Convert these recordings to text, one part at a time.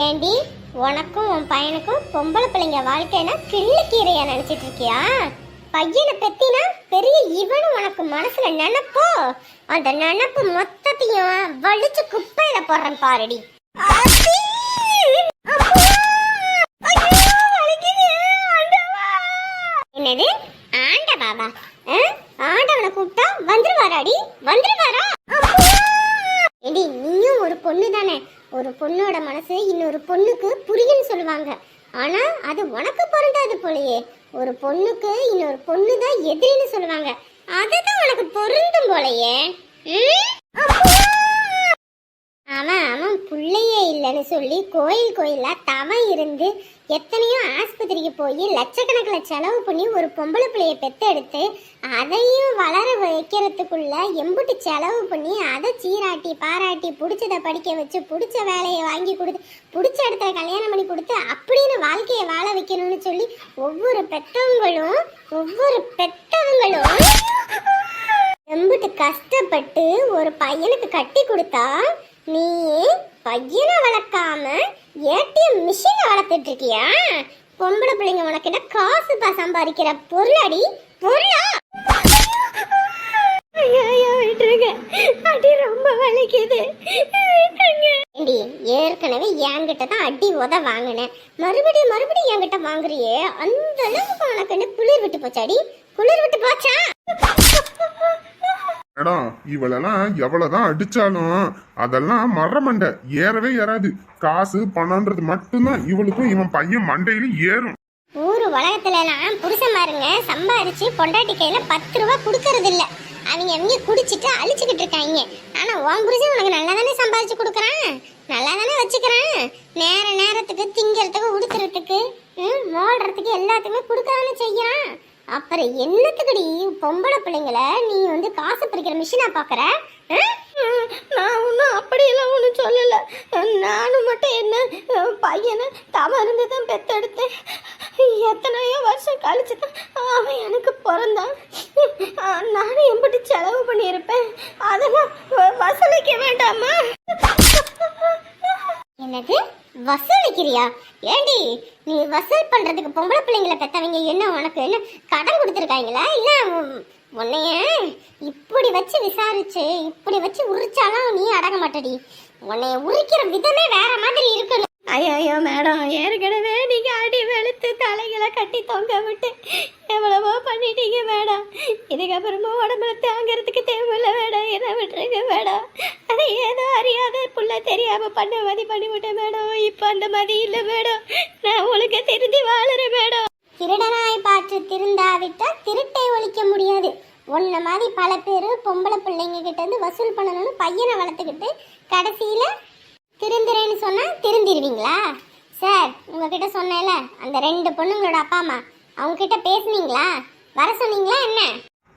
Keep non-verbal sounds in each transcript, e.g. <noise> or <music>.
ஏண்டி உனக்கும் உன் பையனுக்கும் பொம்பளை பிள்ளைங்க வாழ்க்கைனா கிள்ளுக்கீரையா நினைச்சிட்டு இருக்கியா? பையனை பெத்தினா பெரிய இவனும் உனக்கு மனசுல நினைப்போ? அந்த நினைப்பு மொத்தத்தையும் வலிச்சு குப்பையில போடுறேன் பாருடி. ஆண்டவா! என்னது? ஆண்டவாவா? ஆ? ஆண்டவனை கூப்பிட்டா வந்துருவாராடி? வந்துருவாரா? ஏடி நீயும் ஒரு பொண்ணு தானே ஒரு பொண்ணோட மனசு இன்னொரு பொண்ணுக்கு புரியும்னு சொல்லுவாங்க. ஆனா அது உனக்கு பொருந்தாது போலயே. ஒரு பொண்ணுக்கு இன்னொரு பொண்ணு தான் எதிரின்னு சொல்லுவாங்க. அதுதான் உனக்கு பொருந்தும் போலயே ம்? அம்மா! அவன் அவன் புள்ளையே இல்லைன்னு சொல்லி கோயில் கோயிலா தவம் இருந்து எத்தனையோ ஆஸ்பத்திரிக்கு போய் லட்சக்கணக்கில் செலவு பண்ணி ஒரு பொம்பளை பிள்ளைய பெற்றெடுத்து அதையும் வளர வைக்கிறதுக்குள்ள எம்புட்டு செலவு பண்ணி அதை சீராட்டி பாராட்டி பிடிச்சதை படிக்க வச்சு பிடிச்ச வேலையை வாங்கி கொடுத்து பிடிச்ச இடத்துல கல்யாணம் பண்ணி கொடுத்து அப்படின்னு வாழ்க்கையை வாழ வைக்கணும்னு சொல்லி ஒவ்வொரு பெற்றவங்களும் ஒவ்வொரு பெற்றவங்களும் எம்புட்டு கஷ்டப்பட்டு ஒரு பையனுக்கு கட்டி கொடுத்தா நீ பையனை வளர்க்காம ஏடிஎம் மிஷினை வளர்த்துட்டு இருக்கியா பொம்பளை பிள்ளைங்க உனக்கு என்ன காசு பா சம்பாதிக்கிற பொருளாடி பொருளா? அடி ரொம்ப வலிக்குது. ஏற்கனவே என்கிட்ட தான் அடி உத வாங்கினேன் மறுபடியும் மறுபடியும் என்கிட்ட வாங்குறியே? அந்த அளவுக்கு உனக்கு என்ன குளிர் விட்டு போச்சாடி? குளிர் விட்டு போச்சா? மேடம் இவளெல்லாம் எவ்வளவுதான் அடிச்சாலும் அதெல்லாம் மரமண்டை ஏறவே ஏறாது. காசு பணம்ன்றது மட்டும்தான் இவளுக்கும் இவன் பையன் மண்டையில ஏறும். ஊரு உலகத்துல எல்லாம் புருஷன்மாருங்க சம்பாரிச்சு பொண்டாட்டி கையில பத்து ரூபா கொடுக்கறது இல்ல அவங்க அவங்க குடிச்சிட்டு அழிச்சுக்கிட்டு இருக்காங்க. ஆனா உன் புருஷன் உனக்கு நல்லா தானே சம்பாதிச்சு கொடுக்குறான்? நல்லா தானே வச்சுக்கிறான்? நேர நேரத்துக்கு திங்கிறதுக்கு உடுத்துறதுக்கு ம், மோடுறதுக்கு எல்லாத்துக்குமே கொடுக்கதானே செய்யறான். அப்புறம் என்னத்துக்குடி பொம்பளை பிள்ளைங்கள நீ வந்து காசு பிரிக்கிற மிஷினா பாக்குற? நான் ஒன்றும் அப்படியெல்லாம் ஒன்றும் சொல்லலை. நானும் மட்டும் என்ன பையனை தவறுந்து தான் பெத்தெடுத்தேன். எத்தனையோ வருஷம் கழிச்சு தான் அவன் எனக்கு பிறந்தான். நானும் எம்பிட்டு செலவு பண்ணியிருப்பேன். அதெல்லாம் வசூலிக்க வேண்டாமா? என்னது? வசூலிக்கிறியா? ஏண்டி நீ வசூல் பண்றதுக்கு பொம்பளை பிள்ளைங்களை பெத்தவங்க என்ன உனக்கு என்ன கடன் கொடுத்துருக்காங்களா? இல்ல உம், உன்னைய இப்படி வச்சு விசாரிச்சு இப்படி வச்சு உரிச்சாலும் நீ அடங்க மாட்டடி. உன்னைய உரிக்கிற விதமே வேற மாதிரி இருக்கணும். ஐயோ மேடம் ஏற்கனவே நீங்கள் அடி வெளுத்து தலைகளை கட்டி தொங்க விட்டு எவ்வளவோ பண்ணிட்டீங்க மேடம். இதுக்கப்புறமா உடம்புல தாங்கிறதுக்கு தேவையில்ல மேடம். என்ன விட்டுருங்க மேடம். அது ஏதோ அறியாத புள்ள தெரியாமல் பண்ண மதி பண்ணி விட்டேன் மேடம். இப்போ அந்த மாதிரி இல்லை மேடம். நான் உங்களுக்கு திருந்தி வாழறேன் மேடம். திருடனாய் பார்த்து திருந்தாவிட்டா திருட்டை ஒழிக்க முடியாது. உன்ன மாதிரி பல பேர் பொம்பளை பிள்ளைங்க கிட்ட இருந்து வசூல் பண்ணணும்னு பையனை வளர்த்துக்கிட்டு கடைசியில் திருந்துறேன்னு சொன்னா திருந்திருவீங்களா? சார் உங்ககிட்ட சொன்னேன்ல அந்த ரெண்டு பொண்ணுங்களோட அப்பா அம்மா அவங்க கிட்ட பேசுனீங்களா? வர சொன்னீங்களா என்ன?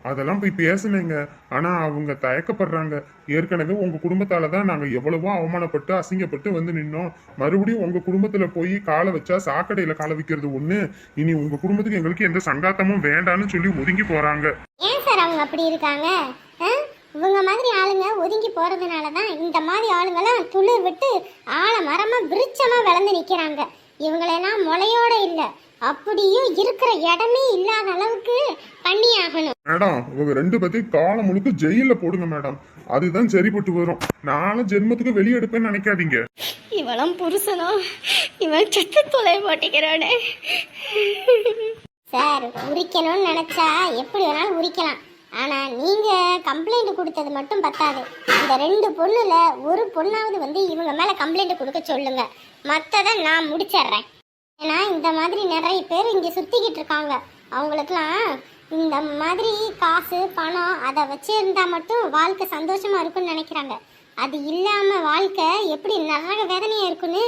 அதெல்லாம் போய் பேசுனேங்க. ஆனா அவங்க தயக்கப்படுறாங்க. ஏற்கனவே உங்க குடும்பத்தால தான் நாங்க எவ்வளவோ அவமானப்பட்டு அசிங்கப்பட்டு வந்து நின்னோம். மறுபடியும் உங்க குடும்பத்துல போய் காலை வச்சா சாக்கடையில காலை வைக்கிறது ஒண்ணு. இனி உங்க குடும்பத்துக்கு எங்களுக்கு எந்த சங்காத்தமும் வேண்டான்னு சொல்லி ஒதுங்கி போறாங்க. ஏன் சார் அவங்க அப்படி இருக்காங்க? இவங்க மாதிரி ஆளுங்க ஒதுங்கி போறதுனால தான் இந்த மாதிரி ஆளுங்கெல்லாம் துளிர் விட்டு ஆழ மரமா விருட்சமா வளர்ந்து நிக்கிறாங்க. இவங்களெல்லாம் முளையோட இல்லை. அப்படியும் இருக்கிற இடமே இல்லாத அளவுக்கு பண்ணி ஆகணும். மேடம் இவங்க ரெண்டு பேத்தையும் காலம் முழுக்க ஜெயில போடுங்க மேடம். அதுதான் சரிப்பட்டு வரும். நானும் ஜென்மத்துக்கு வெளியே எடுப்பேன்னு நினைக்காதீங்க. இவளும் புருஷனா? இவன் செத்து தொலை மாட்டேங்கிறானே. சார் உரிக்கணும்னு நினைச்சா எப்படி வேணாலும் உரிக்கலாம். ஆனால் நீங்கள் கம்ப்ளைண்ட் கொடுத்தது மட்டும் பத்தாது. இந்த ரெண்டு பொண்ணில் ஒரு பொண்ணாவது வந்து இவங்க மேலே கம்ப்ளைண்ட் கொடுக்க சொல்லுங்க. மற்றதை நான் முடிச்சிடுறேன். ஏன்னா இந்த மாதிரி நிறைய பேர் இங்கே சுற்றிக்கிட்டு இருக்காங்க. அவங்களுக்குலாம் இந்த மாதிரி காசு பணம் அதை வச்சுருந்தா மட்டும் வாழ்க்கை சந்தோஷமாக இருக்கும்னு நினைக்கிறாங்க. அது இல்லாமல் வாழ்க்கை எப்படி நரக வேதனையாக இருக்குன்னு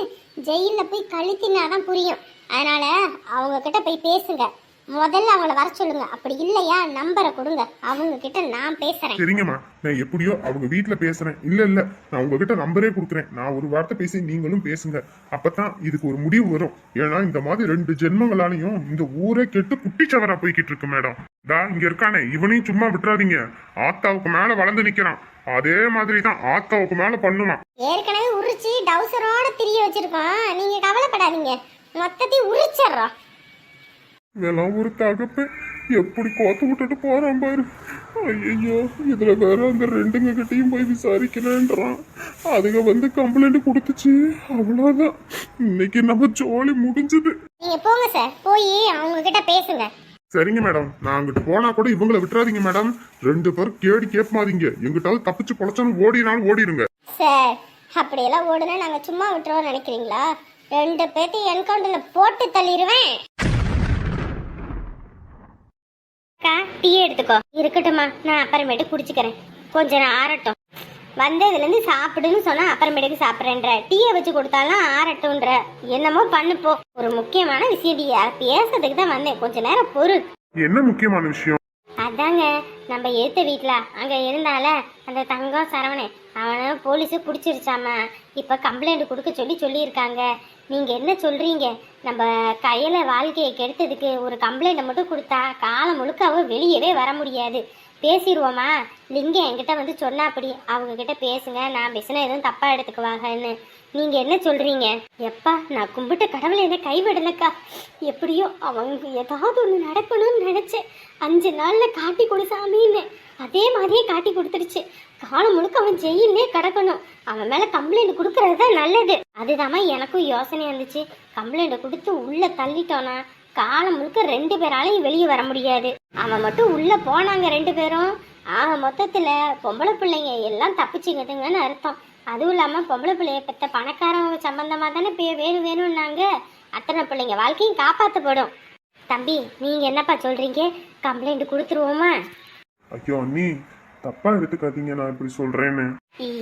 ஜெயிலில் போய் கழுத்தினாதான் புரியும். அதனால் அவங்கக்கிட்ட போய் பேசுங்க. முதல்ல அவங்கள வர சொல்லுங்க. அப்படி இல்லையா? நம்பரை கொடுங்க. அவங்க கிட்ட நான் பேசுறேன். சரிங்கம்மா. நான் எப்படியோ அவங்க வீட்ல பேசுறேன். இல்ல இல்ல. நான் உங்ககிட்ட நம்பரே கொடுக்குறேன். நான் ஒரு வார்த்தை பேசி நீங்களும் பேசுங்க. அப்பதான் இதுக்கு ஒரு முடிவு வரும். ஏன்னா இந்த மாதிரி ரெண்டு ஜென்மங்களாலையும் இந்த ஊரே கெட்டு குட்டிச்சவரா போய்கிட்டு இருக்கு மேடம். தா இங்க இருக்கானே. இவனையும் சும்மா விட்டுறாதீங்க. ஆத்தாவுக்கு மேல வளர்ந்து நிக்கிறான். அதே மாதிரி தான் ஆத்தாவுக்கு மேல பண்ணுவான். ஏற்கனவே உரிச்சு டவுசரோட திரிய வச்சிருக்கோம் நீங்க கவலைப்படாதீங்க. மொத்தத்தையும் உரிச்சிடுறோம். இதெல்லாம் ஒரு தகப்ப. எப்படி கோத்து விட்டுட்டு போறான் பாரு. ஐயோ இதுல வேற அந்த ரெண்டுங்க கிட்டயும் போய் விசாரிக்கிறேன்றான். அதுங்க வந்து கம்ப்ளைண்ட் கொடுத்துச்சு. அவ்வளவுதான். இன்னைக்கு நம்ம ஜோலி முடிஞ்சது. நீங்க போங்க சார். போய் அவங்க கிட்ட பேசுங்க. சரிங்க மேடம். நான் அங்கிட்டு போனா கூட இவங்கள விட்டுறாதீங்க மேடம். ரெண்டு பேரும் கேடி கேட்பாதீங்க. எங்கிட்டாவது தப்பிச்சு பொழைச்சாலும் ஓடினாலும் ஓடிடுங்க சார் அப்படியெல்லாம் ஓடுனா நாங்க சும்மா விட்டுருவோம் நினைக்கிறீங்களா? ரெண்டு பேர்த்தையும் என்கவுண்டர்ல போட்டு தள்ளிடுவேன் அக்கா டீ எடுத்துக்கோ. இருக்கட்டும்மா. நான் அப்புறமேட்டு குடிச்சுக்கிறேன். கொஞ்ச நேரம் ஆறட்டும். வந்ததுலேருந்து சாப்பிடுன்னு சொன்னா அப்புறமேட்டுக்கு சாப்பிட்றேன்ற. டீயை வச்சு கொடுத்தாலும் ஆறட்டும்ன்ற. என்னமோ பண்ணுப்போ. ஒரு முக்கியமான விஷயம் டீ. பேசுறதுக்கு தான் வந்தேன். கொஞ்ச நேரம் பொறு. என்ன முக்கியமான விஷயம்? அதாங்க நம்ம எடுத்த வீட்டில் அங்கே இருந்தால அந்த தங்கம் சரவணன் அவனை போலீஸு பிடிச்சிருச்சாமா? இப்போ கம்ப்ளைண்ட் கொடுக்க சொல்லி சொல்லியிருக்காங்க. நீங்கள் என்ன சொல்கிறீங்க நம்ம கையில் வாழ்க்கையை கெடுத்ததுக்கு ஒரு கம்ப்ளைண்ட்டை மட்டும் கொடுத்தா காலம் முழுக்க அவ வெளியவே வர முடியாது. பேசிடுவோமா லிங்கம் என்கிட்ட வந்து சொன்னாப்படி. அவங்க அவங்கக்கிட்ட பேசுங்க நான் பேசினா எதுவும் தப்பாக எடுத்துக்குவாங்கன்னு. நீங்கள் என்ன சொல்கிறீங்க எப்பா நான் கும்பிட்ட கடவுளை என்ன கைவிடலக்கா. எப்படியோ அவங்க ஏதாவது ஒன்று நடக்கணும்னு நினச்சேன் அஞ்சு நாளில் காட்டி கொடு சாமின்னு அதே மாதிரியே காட்டி கொடுத்துருச்சு காலம் முழுக்க அவன் ஜெயிலே கிடக்கணும். அவன் மேலே கம்ப்ளைண்ட் கொடுக்கறது தான் நல்லது. அதுதாம்மா எனக்கும் யோசனை இருந்துச்சு. கம்ப்ளைண்ட் கொடுத்து உள்ளே தள்ளிட்டோன்னா காலம் முழுக்க ரெண்டு பேராலையும் வெளியே வர முடியாது. அவன் மட்டும் உள்ளே போனாங்க ரெண்டு பேரும். ஆக மொத்தத்தில் பொம்பளை பிள்ளைங்க எல்லாம் தப்பிச்சுங்கதுங்கன்னு அர்த்தம். அதுவும் இல்லாமல் பொம்பளை பிள்ளைய பெற்ற பணக்காரவங்க சம்பந்தமாக தானே பே வேணும் வேணும்னாங்க. அத்தனை பிள்ளைங்க வாழ்க்கையும் காப்பாற்றப்படும் தம்பி நீங்கள் என்னப்பா சொல்கிறீங்க கம்ப்ளைண்ட் கொடுத்துருவோமா? ஐயோ அண்ணி தப்பா எடுத்துக்காதீங்க நான் இப்படி சொல்றேன்னு.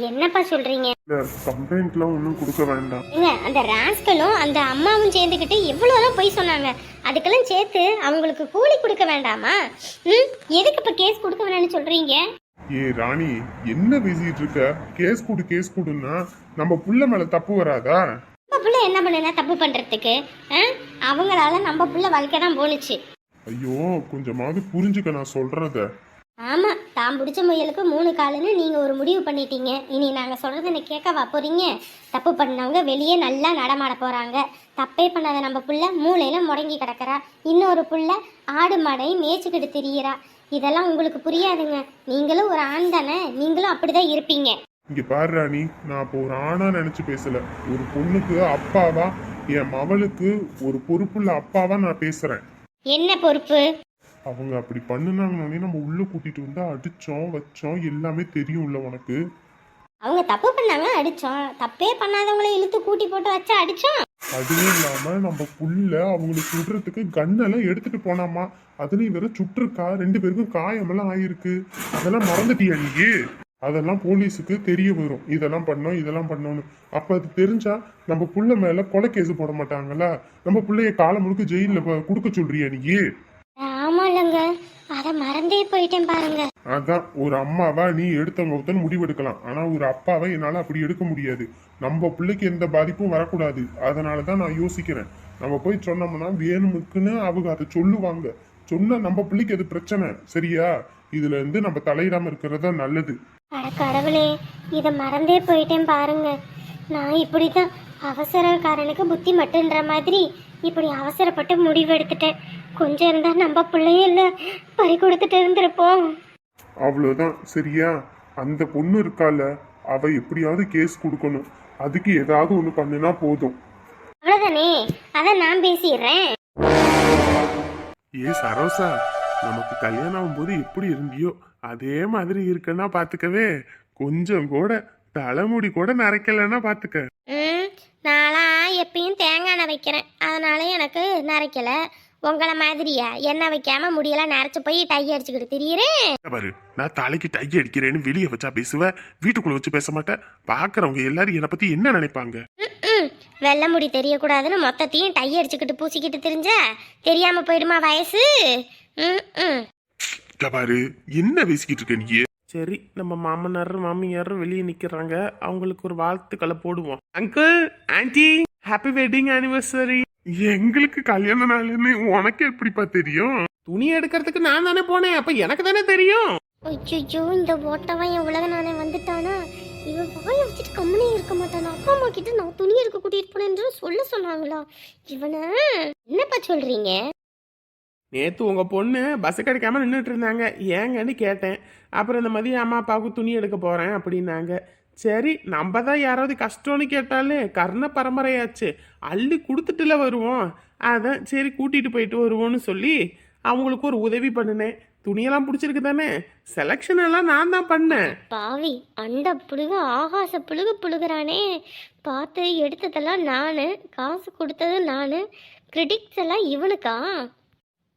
என்னப்பா சொல்கிறீங்க இல்ல கம்ப்ளைண்ட்லாம் ஒன்றும் கொடுக்க வேண்டாம். ஏங்க அந்த ராஸ்கலும் அந்த அம்மாவும் சேர்ந்துக்கிட்டு எவ்வளோலாம் பொய் சொன்னாங்க. அதுக்கெல்லாம் சேர்த்து அவங்களுக்கு கூலி கொடுக்க வேண்டாமா? ம்? எதுக்கு இப்போ கேஸ் கொடுக்க வேணாம்னு சொல்கிறீங்க ஏ ராணி என்ன பேசிட்டு இருக்க கேஸ் கொடு கேஸ் கொடுன்னா நம்ம புள்ள மேல தப்பு வராதா? நம்ம புள்ள என்ன பண்ணுனா தப்பு பண்ணுறதுக்கு ஆ? அவங்களால நம்ம புள்ள வாழ்க்கை தான் போணுச்சு. ஐயோ கொஞ்சமாவது புரிஞ்சுக்க நான் சொல்றத. ஆமாம் தான் பிடிச்ச முயலுக்கு மூணு காலுன்னு நீங்கள் ஒரு முடிவு பண்ணிட்டீங்க. இனி நாங்கள் சொல்கிறத என்ன கேட்கவா போகிறீங்க தப்பு பண்ணவங்க வெளியே நல்லா நடமாட போகிறாங்க தப்பே பண்ணாத நம்ம புள்ள மூளையில் முடங்கி கிடக்கிறா. இன்னொரு புள்ள ஆடு மாடையும் மேய்ச்சிக்கிட்டு திரியிறா. இதெல்லாம் உங்களுக்கு புரியாதுங்க. நீங்களும் ஒரு ஆண் தானே? நீங்களும் அப்படிதான் இருப்பீங்க. இங்க பாரு ராணி நான் இப்போ ஒரு ஆணா நினைச்சு பேசல. ஒரு பொண்ணுக்கு அப்பாவா என் மவளுக்கு ஒரு பொறுப்புள்ள அப்பாவா நான் பேசுறேன். என்ன பொறுப்பு? அவங்க அப்படி பண்ணுனாங்கன்னே நம்ம உள்ள கூட்டிட்டு வந்து அடிச்சோம் வச்சோம் எல்லாமே தெரியும்ல உனக்கு. அவங்க தப்பு பண்ணாங்க அடித்தோம் தப்பே பண்ணாதவங்கள இழுத்து கூட்டி போட்டு வச்சா அடித்தோம் அதுவும் இல்லாம நம்ம புள்ள அவங்களுக்கு சுடுறதுக்கு கண்ணெல்லாம் எடுத்துட்டு போனாமா? அதுலயும் வேற சுட்டிருக்கா? ரெண்டு பேருக்கும் காயமெல்லாம் ஆயிருக்கு. அதெல்லாம் மறந்துட்டியா நீ அதெல்லாம் போலீஸுக்கு தெரிய வரும். இதெல்லாம் பண்ணோம் இதெல்லாம் பண்ணோம்னு. அப்ப அது தெரிஞ்சா நம்ம புள்ள மேல கொலை கேஸ் போட மாட்டாங்கல்ல? நம்ம புள்ளைய காலம் முழுக்க ஜெயில ப- கொடுக்க சொல்றியா நீ ஆமா இல்லைங்க. மறந்தே போயிட்டேன் பாருங்க. அதான் ஒரு அம்மாவா நீ எடுத்தவங்க ஒருத்தன் முடிவெடுக்கலாம். ஆனா ஒரு அப்பாவை என்னால அப்படி எடுக்க முடியாது. நம்ம பிள்ளைக்கு எந்த பாதிப்பும் வரக்கூடாது. அதனாலதான் நான் யோசிக்கிறேன். நம்ம போய் சொன்னோம்னா வேணுமுக்குன்னு அவங்க அதை சொல்லுவாங்க. சொன்னா நம்ம பிள்ளைக்கு அது பிரச்சனை. சரியா? இதுல இருந்து நம்ம தலையிடாம இருக்கிறது தான் நல்லது. அட கடவுளே இதை மறந்தே போயிட்டேன் பாருங்க. நான் இப்படி தான் அவசரக்காரனுக்கு புத்தி மட்டுன்ற மாதிரி இப்படி அவசரப்பட்டு முடிவெடுத்துட்டேன். கொஞ்சம் இருந்தா நம்ம பிள்ளையும் இல்லை. பறி கொடுத்துட்டு இருந்திருப்போம். அவ்வளவுதான். சரியா? அந்த பொண்ணு இருக்கால அவ எப்படியாவது கேஸ் கொடுக்கணும். அதுக்கு ஏதாவது ஒண்ணு பண்ணுனா போதும். அவ்வளோதானே அதை நான் பேசிடுறேன். ஏ சரோசா நமக்கு கல்யாணம் ஆகும்போது எப்படி இருந்தியோ அதே மாதிரி இருக்கன்னா பாத்துக்கவே. கொஞ்சம் கூட தலைமுடி கூட நரைக்கலன்னா பாத்துக்க. நான்லாம் எப்பயும் தேங்காய் வைக்கிறேன் அதனால எனக்கு நரைக்கல. உங்களை மாதிரியா? எண்ணெய் வைக்காம முடியெல்லாம் நரைச்சு போய் டை அடிச்சுக்கிட்டு திரியுறேன் இங்க பாரு நான் தலைக்கு டை அடிக்கிறேன்னு வெளியே வச்சா பேசுவேன் வீட்டுக்குள்ள வச்சு பேச மாட்டேன் பாக்குறவங்க எல்லாரும் என்னை பத்தி என்ன நினைப்பாங்க? வெள்ளை முடி தெரியக்கூடாதுன்னு மொத்தத்தையும் டை அடிச்சுக்கிட்டு பூசிக்கிட்டு தெரிஞ்ச? தெரியாம போயிடுமா வயசு? பாரு என்ன பேசிக்கிட்டு இருக்க நீ? சரி நம்ம மாமனாரும் மாமியாரும் வெளியே நிக்கிறாங்க. அவங்களுக்கு ஒரு வாழ்த்துக்களை போடுவோம். Uncle aunty happy wedding anniversary எங்களுக்கு கல்யாண நாள்னு உனக்கு எப்படிப்பா தெரியும்? துணி எடுக்கிறதுக்கு நான் தானே போனேன் அப்ப எனக்கு தானே தெரியும்? ஐயோ இந்த ஓட்டவன் என் உலக நானே வந்துட்டானா? இவன் வாயை வச்சுட்டு கம்முனே இருக்க மாட்டானா? அப்பா அம்மா கிட்ட நான் துணி எடுக்க கூட்டிட்டு போனேன்னு சொல்ல சொன்னாங்களா? இவனை என்னப்பா சொல்றீங்க? நேத்து உங்க பொண்ணு பஸ் கிடைக்காம நின்றுட்டு இருந்தாங்க. ஏங்கன்னு கேட்டேன். அப்புறம் இந்த மாதிரி அம்மா அப்பாவுக்கு துணி எடுக்க போறேன் அப்படின்னாங்க. சரி நம்ம தான் யாராவது கஷ்டம்னு கேட்டாலே கர்ண பரம்பரையாச்சு. அள்ளி கொடுத்துட்டுல வருவோம். அதான் சரி கூட்டிட்டு போயிட்டு வருவோம்னு சொல்லி அவங்களுக்கு ஒரு உதவி பண்ணினேன். துணியெல்லாம் பிடிச்சிருக்கு தானே? செலெக்ஷன் எல்லாம் நான் தான் பண்ணேன். பாவி அண்ட புழுகு ஆகாச புழுகு புழுகுறானே. பார்த்து எடுத்ததெல்லாம் நானு காசு கொடுத்தது நானு கிரெடிட்ஸ் எல்லாம் இவனுக்கா?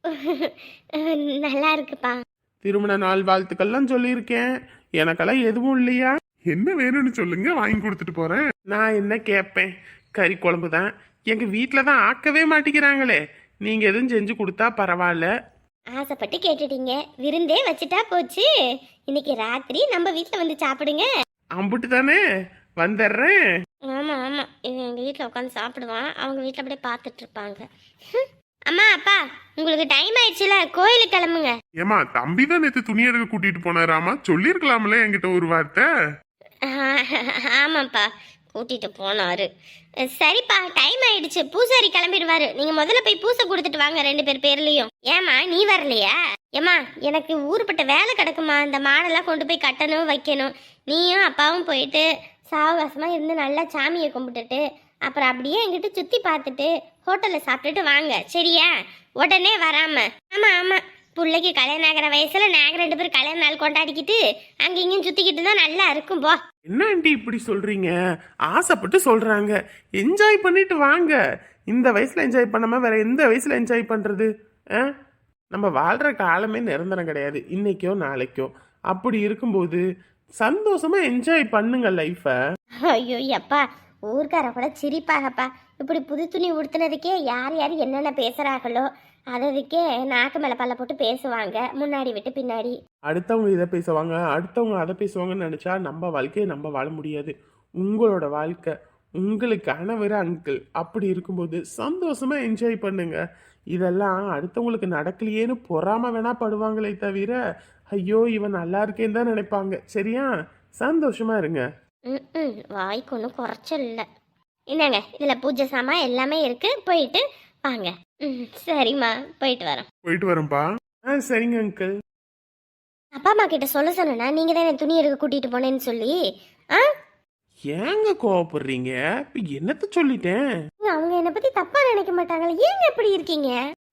<laughs> நல்லா இருக்குப்பா. திருமண நாள் வாழ்த்துக்கள்லாம் சொல்லியிருக்கேன். எனக்கெல்லாம் எதுவும் இல்லையா? என்ன வேணும்னு சொல்லுங்க வாங்கி கொடுத்துட்டு போறேன். நான் என்ன கேட்பேன் கறி குழம்பு தான். எங்க வீட்டில் தான் ஆக்கவே மாட்டேங்கிறாங்களே. நீங்க எதுவும் செஞ்சு கொடுத்தா பரவாயில்ல. ஆசைப்பட்டு கேட்டுட்டீங்க. விருந்தே வச்சுட்டா போச்சு. இன்னைக்கு ராத்திரி நம்ம வீட்டில் வந்து சாப்பிடுங்க. அம்புட்டு தானே? வந்துடுறேன். ஆமாம் ஆமாம் இவன் எங்கள் வீட்டில் உட்காந்து சாப்பிடுவான். அவங்க வீட்டில் அப்படியே பார்த்துட்டு இருப்பாங்க. அம்மா அப்பா உங்களுக்கு டைம் ஆயிடுச்சுல? கோயிலுக்கு கிளம்புங்க. ஏமா தம்பி தான் நேத்து துணி எடுக்க கூட்டிட்டு போனாராமா சொல்லியிருக்கலாம்ல என்கிட்ட ஒரு வார்த்தை. ஆமாப்பா. கூட்டிட்டு போனாரு. சரிப்பா டைம் ஆயிடுச்சு. பூசாரி கிளம்பிடுவாரு. நீங்க முதல்ல போய் பூசை கொடுத்துட்டு வாங்க ரெண்டு பேர் பேர்லயும். ஏமா நீ வரலையா? ஏமா எனக்கு ஊருப்பட்ட வேலை கிடக்குமா இந்த மாடெல்லாம் கொண்டு போய் கட்டணும் வைக்கணும். நீயும் அப்பாவும் போயிட்டு சாவகாசமா இருந்து நல்லா சாமியை கும்பிட்டுட்டு அப்புறம் அப்படியே எங்கிட்ட சுத்தி பார்த்துட்டு ஹோட்டல்ல சாப்பிட்டுட்டு வாங்க. சரியா? உடனே வராம. ஆமா ஆமா. பிள்ளைக்கு கல்யாணம் ஆகிற வயசுல நாங்க ரெண்டு பேரும் கல்யாண நாள் கொண்டாடிக்கிட்டு அங்க இங்கேயும் சுத்திக்கிட்டு தான் நல்லா இருக்கும் போ. என்ன ஆண்டி இப்படி சொல்றீங்க? ஆசைப்பட்டு சொல்றாங்க. என்ஜாய் பண்ணிட்டு வாங்க. இந்த வயசுல என்ஜாய் பண்ணாம வேற எந்த வயசுல என்ஜாய் பண்றது? நம்ம வாழ்ற காலமே நிரந்தரம் கிடையாது. இன்னைக்கோ நாளைக்கோ. அப்படி இருக்கும்போது சந்தோஷமா என்ஜாய் பண்ணுங்க லைஃபை ஐயோ அப்பா ஊர்க்கார கூட சிரிப்பாகப்பா. இப்படி புது துணி உடுத்துனதுக்கே யார் யார் என்னென்ன பேசுறாங்களோ. அதுக்கே நாக்கு மேல பல்ல போட்டு பேசுவாங்க முன்னாடி விட்டு பின்னாடி. அடுத்தவங்க இதை பேசுவாங்க அடுத்தவங்க அதை பேசுவாங்கன்னு நினச்சா நம்ம வாழ்க்கையை நம்ம வாழ முடியாது. உங்களோட வாழ்க்கை உங்களுக்கான ஒரு அங்கிள் அப்படி இருக்கும்போது சந்தோஷமா என்ஜாய் பண்ணுங்க. இதெல்லாம் அடுத்தவங்களுக்கு நடக்கலையேன்னு பொறாம வேணா படுவாங்களே தவிர ஐயோ இவன் நல்லா இருக்கேன்னு தான் நினைப்பாங்க. சரியா? சந்தோஷமா இருங்க. வாய்க்கு ஒன்றும் குறைச்சல் இல்லை. என்னங்க இதில் பூஜை சாமான் எல்லாமே இருக்கு. போயிட்டு வாங்க. ம் சரிம்மா போயிட்டு வரோம். போயிட்டு வரேன்ப்பா ஆ சரிங்க அங்கிள் அப்பா அம்மா கிட்ட சொல்ல சொன்னா நீங்க தான் துணி எடுக்க கூட்டிட்டு போனேன்னு சொல்லி? ஆ? ஏங்க கோவப்படுறீங்க? இப்ப என்னத்த சொல்லிட்டேன்? அவங்க என்னை பத்தி தப்பா நினைக்க மாட்டாங்களே. ஏங்க இப்படி இருக்கீங்க?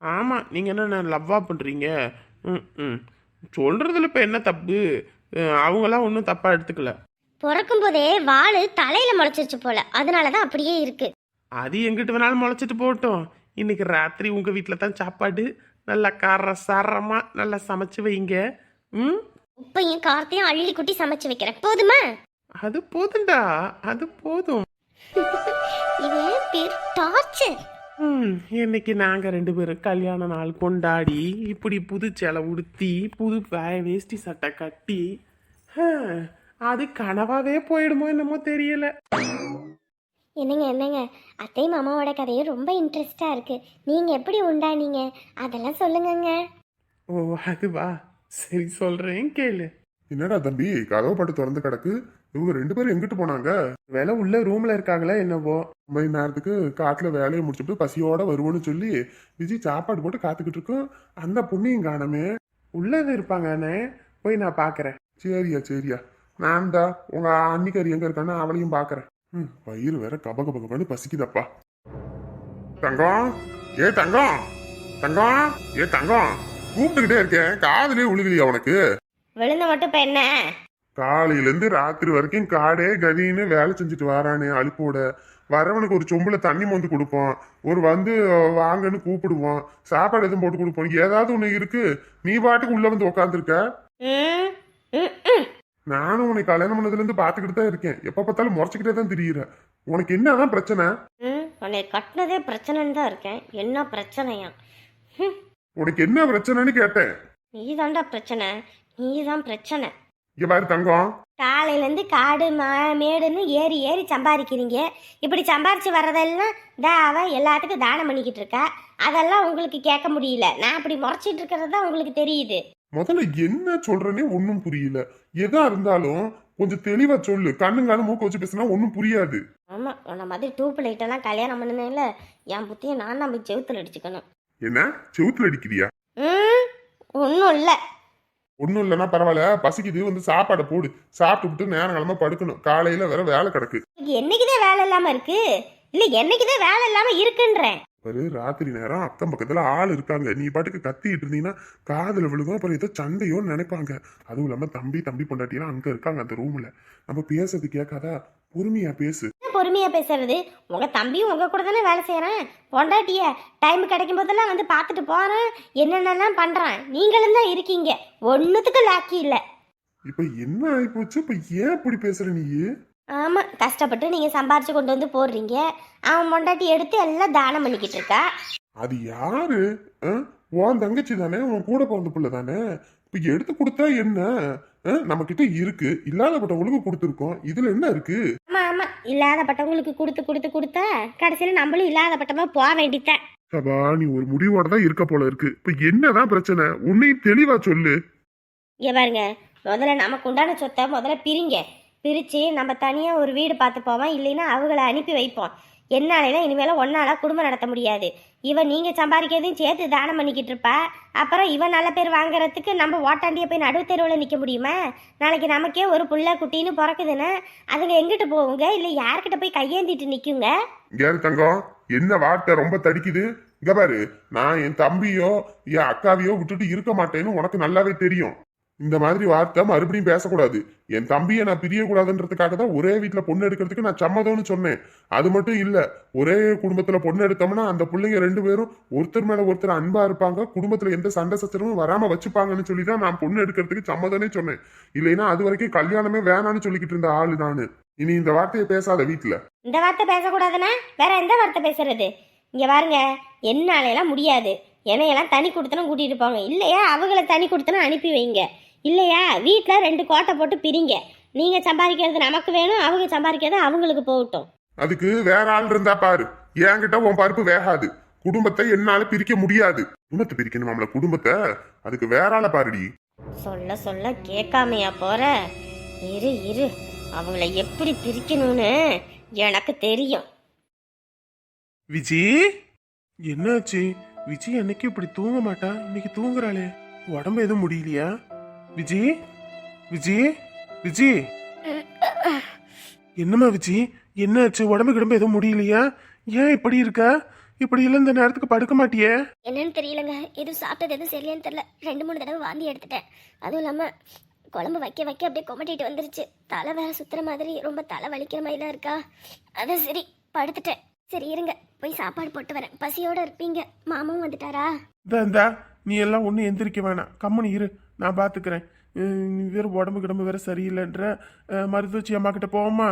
ஆமா நீங்க என்ன லவ்வா பண்றீங்க? ம் ம். சொல்றதுல இப்ப என்ன தப்பு? அஹ் அவங்களாம் ஒன்றும் தப்பா எடுத்துக்கல. பிறக்கும் போதே வாளு தலையில முளைச்சிருச்சு போல. அதனாலதான் அப்படியே இருக்கு. அது எங்கிட்டு வேணாலும் முளைச்சிட்டு போகட்டும். இன்னைக்கு ராத்திரி உங்க வீட்டில் தான் சாப்பாடு. நல்லா கார சாரமா நல்லா சமைச்சு வைங்க. ம்? உப்பையும் காரத்தையும் அள்ளி குட்டி சமைச்சு வைக்கிறேன். போதுமா? அது போதும்டா. அது போதும். இது பேர் டார்ச்சர். ம் இன்னைக்கு நாங்க ரெண்டு பேரும் கல்யாண நாள் கொண்டாடி இப்படி புது சேலை உடுத்தி புது வேஷ்டி சட்டை கட்டி அது கனவாவே போயிடுமோ என்னமோ தெரியல. என்னங்க என்னங்க? அத்தை மாமாவோட கதையும் ரொம்ப இன்ட்ரெஸ்டா இருக்கு. நீங்க எப்படி உண்டானீங்க? அதெல்லாம் சொல்லுங்கங்க. ஓ அதுவா? சரி சொல்றேன் கேளு. என்னடா தம்பி கதவு பட்டு திறந்து கிடக்கு. இவங்க ரெண்டு பேரும் எங்கிட்டு போனாங்க? வேலை உள்ள ரூம்ல இருக்காங்களா என்னவோ? மணி நேரத்துக்கு காட்டுல வேலையை முடிச்சுட்டு பசியோட வருவோன்னு சொல்லி விஜய் சாப்பாடு போட்டு காத்துக்கிட்டு இருக்கோம். அந்த பொண்ணையும் காணமே. உள்ளது இருப்பாங்கண்ணே போய் நான் பாக்குறேன். சரியா சரியா. நான்டா உங்க அன்னிக்கறி எங்க இருக்கான்னு அவளையும் பாக்குறேன். ம் வயிறு வேற கப கப கபன்னு பசிக்குதப்பா. தங்கம் ஏ தங்கம் தங்கம் ஏ தங்கம் கூப்பிட்டுக்கிட்டே இருக்கேன் காதுலயே உழுகலையா உனக்கு? விழுந்த மட்டும் இப்ப என்ன? காலையில இருந்து ராத்திரி வரைக்கும் காடே கதின்னு வேலை செஞ்சுட்டு வரானே அழுப்போட. வரவனுக்கு ஒரு சொம்புல தண்ணி மொந்து கொடுப்போம். ஒரு வந்து வாங்கன்னு கூப்பிடுவோம். சாப்பாடு எதுவும் போட்டு கொடுப்போம். ஏதாவது ஒண்ணு இருக்கு. நீ பாட்டுக்கு உள்ள வந்து உக்காந்துருக்க. நானும் உனக்கு கல்யாணம் பண்ணதுல இருந்து பாத்துக்கிட்டு தான் இருக்கேன். எப்ப பார்த்தாலும் முறைச்சுக்கிட்டே தான் தெரியுற உனக்கு என்னதான் பிரச்சனை? ம் உன்னை கட்டினதே பிரச்சனைன்னு தான் இருக்கேன். என்ன பிரச்சனையா? ம் உனக்கு என்ன பிரச்சனைன்னு கேட்டேன். நீ தாண்டா பிரச்சனை. நீ தான் பிரச்சனை. இங்க பாரு தங்கம். காலையிலேருந்து காடு மா மேடுன்னு ஏறி ஏறி சம்பாதிக்கிறீங்க. இப்படி சம்பாரிச்சு வர்றதெல்லாம் தாவ எல்லாத்துக்கும் தானம் பண்ணிக்கிட்டு இருக்கா. அதெல்லாம் உங்களுக்கு கேட்க முடியல. நான் அப்படி முறைச்சிட்டு இருக்கிறது தான் உங்களுக்கு தெரியுது. முதல்ல என்ன சொல்றேனே ஒன்றும் புரியல. எதா இருந்தாலும் கொஞ்சம் தெளிவா சொல்லு. கண்ணுங்காலும் மூக்க வச்சு பேசினா ஒன்றும் புரியாது. ஆமாம் உன்னை மாதிரி டூப் லைட்டெல்லாம் கல்யாணம் பண்ணனேல என் புத்தியை நான் நம்ம செவுத்துல அடிச்சுக்கணும். என்ன? செவுத்துல அடிக்கிறியா? ம் ஒன்றும் இல்லை. ஒன்றும் இல்லைன்னா பரவாயில்ல பசிக்குது வந்து சாப்பாடை போடு. சாப்பிட்டு விட்டு நேரம் கிளம்ப படுக்கணும். காலையில வேற வேலை கிடக்கு. என்னைக்குதான் வேலை இல்லாமல் இருக்கு. இல்லை என்னைக்குதான் வேலை இல்லாமல் இருக்குன்றேன். ஒரு ராத்திரி நேரம் அக்கம் பக்கத்துல ஆள் இருக்காங்க. நீ பாட்டுக்கு கத்திட்டு இருந்தீங்கன்னா காதுல விழுகும். அப்புறம் ஏதோ சண்டையோன்னு நினைப்பாங்க. அதுவும் இல்லாம தம்பி தம்பி பொண்டாட்டிலாம் அங்க இருக்காங்க அந்த ரூம்ல நம்ம பேசுறது கேட்காதா? பொறுமையா பேசு. பொறுமையா பேசுறது? உங்க தம்பியும் உங்க கூட தானே வேலை செய்யறேன் பொண்டாட்டிய டைம் கிடைக்கும் போதெல்லாம் வந்து பார்த்துட்டு போறேன். என்னென்னலாம் பண்றான். நீங்களும் தான் இருக்கீங்க. ஒன்னுத்துக்கு லாக்கி இல்ல. இப்ப என்ன ஆயிப்போச்சு? இப்ப ஏன் இப்படி பேசுற நீ? ஆமா கஷ்டப்பட்டு நீங்க சம்பாரிச்சு கொண்டு வந்து போடுறீங்க. அவன் பொண்டாட்டி எடுத்து எல்லாம் தானம் பண்ணிக்கிட்டு இருக்கா. அது யாரு? உன் தங்கச்சி தானே? உன் கூட பிறந்த பிள்ளை தானே? இப்ப எடுத்து கொடுத்தா என்ன? நம்ம கிட்ட இருக்கு. இல்லாதப்பட்டவங்களுக்கு கொடுத்துருக்கோம். இதுல என்ன இருக்கு? ஆமா ஆமா. இல்லாதப்பட்டவங்களுக்கு கொடுத்து கொடுத்து கொடுத்தா கடைசியில நம்மளும் இல்லாதப்பட்டமா போக வேண்டித்தான் சபா நீ ஒரு முடிவோட தான் இருக்க போல இருக்கு. இப்ப என்னதான் பிரச்சனை? உன்னையும் தெளிவா சொல்லு. இங்க பாருங்க. முதல்ல நமக்கு உண்டான சொத்தை முதல்ல பிரிங்க. பிரித்து நம்ம தனியாக ஒரு வீடு பார்த்து போவோம். இல்லைன்னா அவங்கள அனுப்பி வைப்போம். என்னாலேனா இனிமேல் ஒன்னால குடும்பம் நடத்த முடியாது. இவன் நீங்கள் சம்பாதிக்கிறதையும் சேர்த்து தானம் பண்ணிக்கிட்டு இருப்பா. அப்புறம் இவன் நல்ல பேர் வாங்குறதுக்கு நம்ம ஓட்டாண்டியை போய் நடுவு தெருவில் நிற்க முடியுமா? நாளைக்கு நமக்கே ஒரு புள்ள குட்டின்னு பிறக்குதுன்னா அதுங்க எங்கிட்டு போகுங்க? இல்லை யார்கிட்ட போய் கையேந்திட்டு நிற்குங்க யாரு தங்கம் என்ன வார்த்தை ரொம்ப தடிக்குது? இங்க பாரு நான் என் தம்பியோ என் அக்காவையோ விட்டுட்டு இருக்க மாட்டேன்னு உனக்கு நல்லாவே தெரியும். இந்த மாதிரி வார்த்தை மறுபடியும் பேசக்கூடாது. என் தம்பியை நான் பிரியக்கூடாதுன்றதுக்காக தான் ஒரே வீட்டில் பொண்ணு எடுக்கிறதுக்கு நான் சம்மதம்னு சொன்னேன். அது மட்டும் இல்லை ஒரே குடும்பத்தில் பொண்ணு எடுத்தோம்னா அந்த பிள்ளைங்க ரெண்டு பேரும் ஒருத்தர் மேலே ஒருத்தர் அன்பாக இருப்பாங்க குடும்பத்தில் எந்த சண்டை சச்சரவும் வராமல் வச்சுப்பாங்கன்னு சொல்லி தான் நான் பொண்ணு எடுக்கிறதுக்கு சம்மதம்னே சொன்னேன். இல்லைன்னா அது வரைக்கும் கல்யாணமே வேணான்னு சொல்லிக்கிட்டு இருந்த ஆளு நான். இனி இந்த வார்த்தையை பேசாத வீட்டில் இந்த வார்த்தை பேசக்கூடாதுன்னா வேற எந்த வார்த்தை பேசுறது? இங்கே பாருங்க என்னாலையெல்லாம் முடியாது. என்னையெல்லாம் தனி கொடுத்தனும் கூட்டிகிட்டு போங்க. இல்லையா? அவங்கள தனி கொடுத்தனும் அனுப்பி வைங்க. இல்லையா? வீட்டில் ரெண்டு கோட்டை போட்டு பிரிங்க. நீங்க சம்பாதிக்கிறது நமக்கு வேணும் அவங்க சம்பாதிக்கிறது அவங்களுக்கு போகட்டும். அதுக்கு வேற ஆள் இருந்தா பாரு. என்கிட்ட உன் பருப்பு வேகாது. குடும்பத்தை என்னால பிரிக்க முடியாது. குடும்பத்தை பிரிக்கணும் நம்மள குடும்பத்தை? அதுக்கு வேற ஆளை பாருடி. சொல்ல சொல்ல கேட்காமையா போற? இரு இரு. அவங்கள எப்படி பிரிக்கணும்னு எனக்கு தெரியும். விஜி? என்னாச்சு? விஜி என்னைக்கு இப்படி தூங்க மாட்டா? இன்னைக்கு தூங்குறாளே. உடம்பு எதுவும் முடியலையா? விஜி? விஜி? விஜி? என்னம்மா விஜி? என்னாச்சு? உடம்பு கிடம்பு எதுவும் முடியலையா? ஏன் இப்படி இருக்க? இப்படி இல்லை இந்த நேரத்துக்கு படுக்க மாட்டியே? என்னன்னு தெரியலங்க. எதுவும் சாப்பிட்டது எதுவும் சரியான்னு தெரியல. ரெண்டு மூணு தடவை வாந்தி எடுத்துட்டேன். அதுவும் இல்லாமல் குழம்பு வைக்க வைக்க அப்படியே கொமட்டிட்டு வந்துருச்சு. தலை வேற சுத்துற மாதிரி ரொம்ப தலை வலிக்கிற மாதிரிலாம் இருக்கா? அதான் சரி படுத்துட்டேன். சரி இருங்க. போய் சாப்பாடு போட்டு வரேன். பசியோட இருப்பீங்க. மாமாவும் வந்துட்டாரா? இந்தா நீ எல்லாம் ஒன்றும் எந்திரிக்க வேணாம். கம்மனு இரு. நான் பார்த்துக்கிறேன் வேற உடம்பு கிடம்பு வேற சரியில்லைன்ற மருத்துவச்சி அம்மா கிட்ட போவோமா?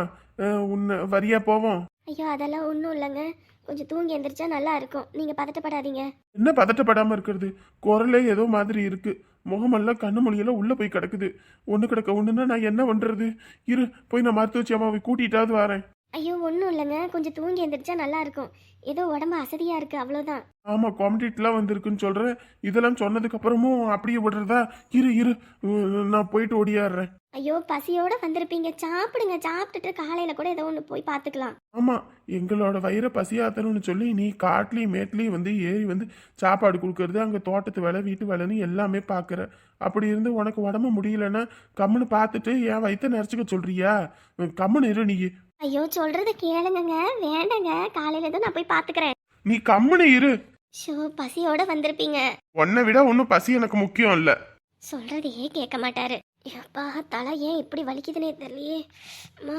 உன்னை வரியா போவோம். ஐயோ அதெல்லாம் ஒன்றும் இல்லைங்க. கொஞ்சம் தூங்கி எந்திரிச்சா நல்லா இருக்கும். நீங்கள் பதட்டப்படாதீங்க. என்ன பதட்டப்படாம இருக்கிறது? குரலே ஏதோ மாதிரி இருக்கு. முகமெல்லாம் கண்ணு மொழியெல்லாம் உள்ள போய் கிடக்குது. ஒண்ணு கிடக்க ஒண்ணுன்னா நான் என்ன பண்றது? இரு போய் நான் மருத்துவச்சி அம்மாவை கூட்டிட்டாவது வரேன். ஐயோ ஒன்றும் இல்லைங்க. கொஞ்சம் தூங்கி எந்திரிச்சா நல்லா இருக்கும் ஏதோ உடம்பு அசதியாக இருக்குது அவ்வளோதான் ஆமா காம்படிட்லாம் வந்திருக்குன்னு சொல்றேன். இதெல்லாம் சொன்னதுக்கு அப்புறமும் அப்படியே விடுறதா? இரு இரு. உம், நான் போயிட்டு ஓடியாடுறேன். ஐயோ பசியோட வந்திருப்பீங்க. சாப்பிடுங்க. சாப்பிட்டுட்டு காலையில் கூட ஏதோ ஒன்று போய் பார்த்துக்கலாம். ஆமா எங்களோட வயிறை பசியாத்தணும்னு சொல்லி நீ காட்டுலயும் மேட்லயும் வந்து ஏறி வந்து சாப்பாடு கொடுக்கறது அங்க தோட்டத்து வேலை வீட்டு வேலைன்னு எல்லாமே பாக்குற அப்படி இருந்து உனக்கு உடம்பு முடியலன்னா கம்முன்னு பார்த்துட்டு என் வயித்தை நிறைச்சிக்க சொல்றியா? கம்முன்னு இரு நீ. ஐயோ சொல்றது கேளுங்கங்க. வேண்டாங்க. காலையில தான் நான் போய் பாத்துக்கிறேன். நீ கம்முன்னு இரு. ஷோ பசியோட வந்திருப்பீங்க. உன்னை விட ஒன்றும் பசி எனக்கு முக்கியம் இல்லை. சொல்றதையே கேட்க மாட்டாரு. எப்பா தலை ஏன் இப்படி வலிக்குதுன்னே தெரியலையே. அம்மா.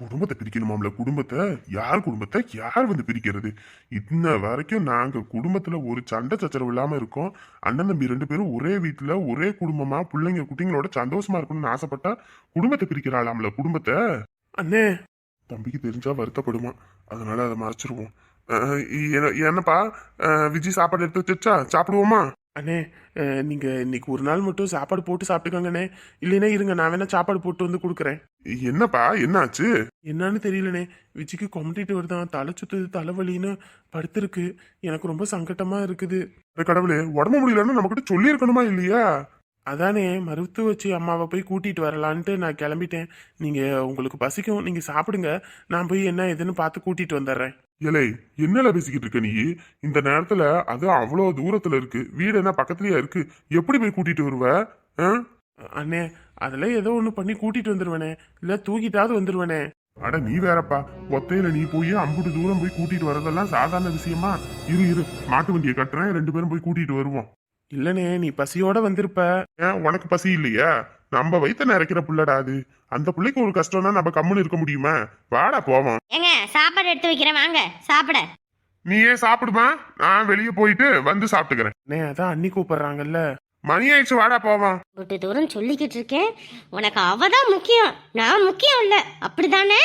குடும்பத்தை பிரிக்கணுமாம்ல குடும்பத்தை? யார் குடும்பத்தை? யார் வந்து பிரிக்கிறது? இன்ன வரைக்கும் நாங்க குடும்பத்துல ஒரு சண்டை சச்சரவு இல்லாம இருக்கோம். அண்ணன் தம்பி ரெண்டு பேரும் ஒரே வீட்டுல ஒரே குடும்பமா பிள்ளைங்க குட்டிங்களோட சந்தோஷமா இருக்கணும்னு ஆசைப்பட்டா குடும்பத்தை பிரிக்கிறாளாம்ல குடும்பத்தை? அண்ணே தம்பிக்கு தெரிஞ்சா வருத்தப்படுமா? அதனால அதை மறைச்சிருவோம். என்னப்பா? விஜய் சாப்பாடு எடுத்து வச்சா சாப்பிடுவோமா? அண்ணே அஹ், நீங்க இன்னைக்கு ஒரு நாள் மட்டும் சாப்பாடு போட்டு சாப்பிட்டுக்கோங்கண்ணே. இல்லைன்னா இருங்க நான் வேணா சாப்பாடு போட்டு வந்து கொடுக்குறேன். என்னப்பா? என்னாச்சு? என்னன்னு தெரியலண்ணே. விஜய்க்கு கொமட்டிட்டு வருதான் தலை சுத்துது தலைவலின்னு படுத்திருக்கு. எனக்கு ரொம்ப சங்கட்டமா இருக்குது. கடவுளே உடம்பு முடியலன்னு நம்ம கிட்ட சொல்லி இருக்கணுமா இல்லையா? அதானே மருத்துவ வச்சு அம்மாவை போய் கூட்டிட்டு வரலான்ட்டு நான் கிளம்பிட்டேன். நீங்க உங்களுக்கு பசிக்கும் நீங்க சாப்பிடுங்க. நான் போய் என்ன ஏதுன்னு பார்த்து கூட்டிட்டு வந்துடுறேன். இலை என்னல பேசிக்கிட்டு இருக்க நீ? இந்த நேரத்துல அது அவ்வளோ தூரத்துல இருக்கு. வீடு என்ன பக்கத்துலயா இருக்கு? எப்படி போய் கூட்டிட்டு வருவ? ஆ? அண்ணே அதெல்லாம் ஏதோ ஒன்று பண்ணி கூட்டிட்டு வந்துருவேனே. இல்லை தூக்கிட்டாவது வந்துருவேனே. அட நீ வேறப்பா. ஒத்தையில நீ போய் அம்புட்டு தூரம் போய் கூட்டிட்டு வரதெல்லாம் சாதாரண விஷயமா? இரு இரு. மாட்டு வண்டியை கட்டுறேன். ரெண்டு பேரும் போய் கூட்டிட்டு வருவோம். இல்லனே நீ பசியோட வந்திருப்ப. ஏன் உனக்கு பசி இல்லையா? நம்ம வயித்த நிறைக்கிற புள்ளடா அது. அந்த பிள்ளைக்கு ஒரு கஷ்டம்னா நம்ம கம்முன்னு இருக்க முடியுமா? வாடா போவோம். ஏங்க சாப்பாடு எடுத்து வைக்கிறேன் வாங்க. சாப்பிட. நீ ஏன் சாப்பிடுமா? நான் வெளியே போயிட்டு வந்து சாப்பிட்டுக்கிறேன். அண்ணே அதான் அண்ணி கூப்பிடுறாங்கல்ல. மணி ஆயிடுச்சு வாடா போவோம். விட்டு தூரம் சொல்லிக்கிட்டு இருக்கேன். உனக்கு அவ தான் முக்கியம். நான் முக்கியம் இல்லை. அப்படிதானே